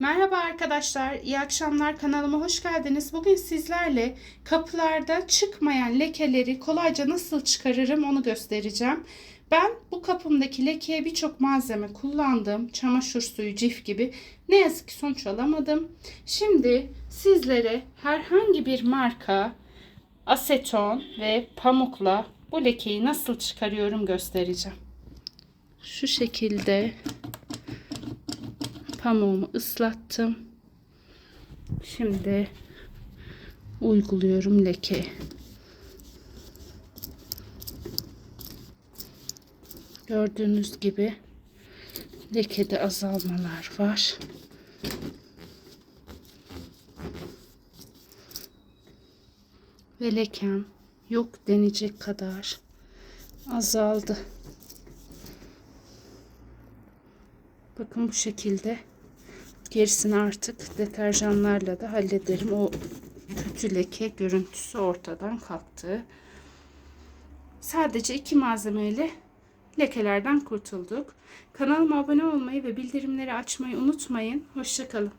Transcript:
Merhaba arkadaşlar, iyi akşamlar kanalıma hoş geldiniz. Bugün sizlerle kapılarda çıkmayan lekeleri kolayca nasıl çıkarırım onu göstereceğim. Ben bu kapımdaki lekeye birçok malzeme kullandım. Çamaşır suyu, cif gibi. Ne yazık ki sonuç alamadım. Şimdi sizlere herhangi bir marka aseton ve pamukla bu lekeyi nasıl çıkarıyorum göstereceğim. Şu şekilde pamuğumu ıslattım. Şimdi uyguluyorum leke. Gördüğünüz gibi lekede azalmalar var. Ve lekem yok denecek kadar azaldı. Bakın bu şekilde. Gerisini artık deterjanlarla da hallederim. O kötü leke görüntüsü ortadan kalktı. Sadece iki malzemeyle lekelerden kurtulduk. Kanalıma abone olmayı ve bildirimleri açmayı unutmayın. Hoşçakalın.